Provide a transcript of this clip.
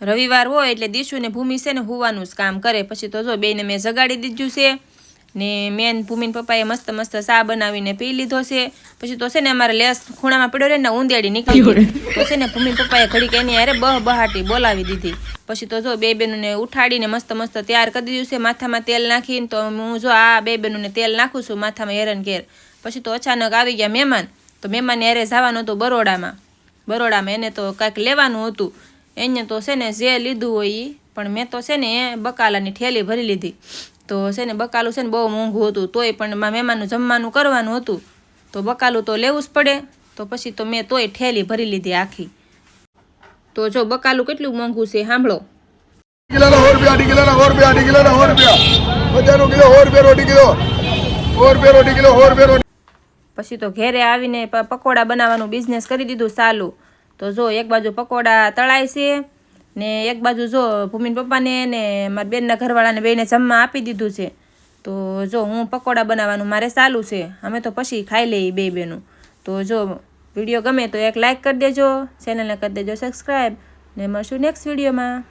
રવિવાર હોય એટલે દીશુ ને ભૂમિ છે ને હોવાનું જ કામ કરે. પછી તો જો બેને મેં જગાડી દીધું છે ને મેન ભૂમિન પપ્પાએ મસ્ત મસ્ત ચા બનાવીને પી લીધો છે. પછી તો છે ને અમારે લેસ ખૂણામાં પડ્યો ને ઊંધેડી નીકળી તો છે ને ભૂમિન પપ્પાએ ઘડીક એની અરે બહ બહાટી બોલાવી દીધી. પછી તો જો બે બેનુંને ઉઠાડીને મસ્ત મસ્ત તૈયાર કરી દીધું છે. માથામાં તેલ નાખીને તો હું જો આ બે બેનુંને તેલ નાખું છું માથામાં હેરન ઘેર. પછી તો અચાનક આવી ગયા મહેમાન. તો મહેમાનને અરે જવાનું હતું બરોડામાં. બરોડામાં એને તો કાંઈક લેવાનું હતું. એને તો છે ને જે લીધું હોય એ પણ મેં તો છે ને એ બકાલાની ઠેલી ભરી લીધી. તો છે ને બકાલું છે ને બહુ મોંઘું હતું તોય પણ મહેમાનનું જમવાનું કરવાનું હતું. તો બકાલું તો લેવું જ પડે તો પછી તો મેં તોય ઠેલી ભરી લીધી આખી. તો જો બકાલું કેટલું મોંઘું છે સાંભળો. પછી તો ઘેરે આવીને પકોડા બનાવવાનું બિઝનેસ કરી દીધું ચાલુ તો જો એક બાજુ પકોડા તળાય છે ને એક બાજુ જો ભૂમિન પપ્પાને ને મારા બેનના ઘરવાળાને બેને જમવા આપી દીધું છે. તો જો હું પકોડા બનાવવાનું મારે ચાલુ છે. અમે તો પછી ખાઈ લઈએ બે બેનું. તો જો વીડિયો ગમે તો એક લાઇક કરી દેજો ચેનલને કરી દેજો સબસ્ક્રાઈબ ને મળશું નેક્સ્ટ વિડીયોમાં.